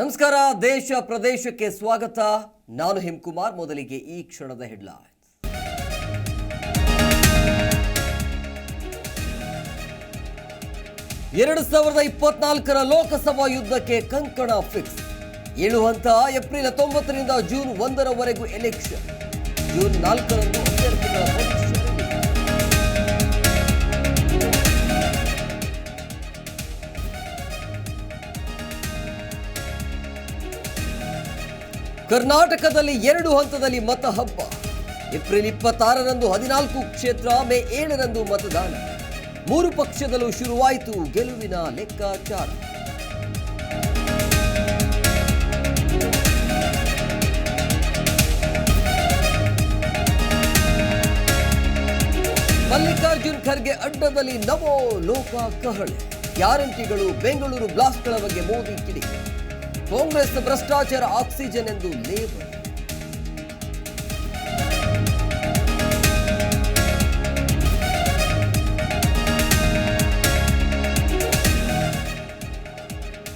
ನಮಸ್ಕಾರ, ದೇಶ ಪ್ರದೇಶಕ್ಕೆ ಸ್ವಾಗತ. ನಾನು ಹಿಮ್ಕುಮಾರ್, ಮೊದಲಿಗೆ ಈ ಕ್ಷಣದ ಹೆಡ್ಲೈನ್ಸ್. ಎರಡು ಸಾವಿರದ ಇಪ್ಪತ್ನಾಲ್ಕರ ಲೋಕಸಭಾ ಯುದ್ಧಕ್ಕೆ ಕಂಕಣ ಫಿಕ್ಸ್. ಏಳು ಹಂತ ಏಪ್ರಿಲ್ ಹತ್ತೊಂಬತ್ತರಿಂದ ಜೂನ್ ಒಂದರವರೆಗೂ ಎಲೆಕ್ಷನ್. ಜೂನ್ ನಾಲ್ಕರಂದು ಅಭ್ಯರ್ಥಿಗಳ ಭವಿಷ್ಯ. ಕರ್ನಾಟಕದಲ್ಲಿ ಎರಡು ಹಂತದಲ್ಲಿ ಮತ ಹಬ್ಬ ಏಪ್ರಿಲ್ ಇಪ್ಪತ್ತಾರರಂದು ಹದಿನಾಲ್ಕು ಕ್ಷೇತ್ರ, ಮೇ ಏಳರಂದು ಮತದಾನ. ಮೂರು ಪಕ್ಷದಲ್ಲೂ ಶುರುವಾಯಿತು ಗೆಲುವಿನ ಲೆಕ್ಕಾಚಾರ. ಮಲ್ಲಿಕಾರ್ಜುನ್ ಖರ್ಗೆ ಅಡ್ಡದಲ್ಲಿ ನಮೋ ಲೋಕ ಕಹಳೆ. ಗ್ಯಾರಂಟಿಗಳು ಬೆಂಗಳೂರು ಬ್ಲಾಸ್ಟ್ಗಳ ಬಗ್ಗೆ ಮೋದಿ ಕಿಡಿ ಕಾಂಗ್ರೆಸ್ ಭ್ರಷ್ಟಾಚಾರ ಆಕ್ಸಿಜನ್ ಎಂದು ಲೇಬಲ್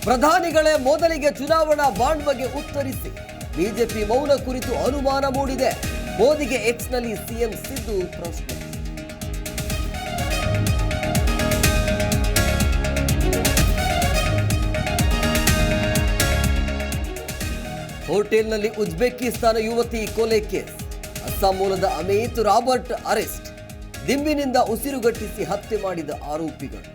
ಪ್ರಧಾನಿಗಳೇ ಮೊದಲಿಗೆ ಚುನಾವಣಾ ಬಾಂಡ್ ಬಗ್ಗೆ ಉತ್ತರಿಸಿ. ಬಿಜೆಪಿ ಮೌನ ಕುರಿತು ಅನುಮಾನ ಮೂಡಿದೆ. ಮೋದಿಗೆ ಎಕ್ಸ್ನಲ್ಲಿ ಸಿಎಂ ಸಿದ್ದು ಪ್ರಶ್ನೆ. ಹೋಟೆಲ್ನಲ್ಲಿ ಉಜ್ಬೇಕಿಸ್ತಾನ ಯುವತಿ ಕೊಲೆ ಕೇಸ್. ಅಸ್ಸಾಂ ಮೂಲದ ಅಮಿತ್ ರಾಬರ್ಟ್ ಅರೆಸ್ಟ್. ದಿಂಬಿನಿಂದ ಉಸಿರುಗಟ್ಟಿಸಿ ಹತ್ಯೆ ಮಾಡಿದ ಆರೋಪಿಗಳು.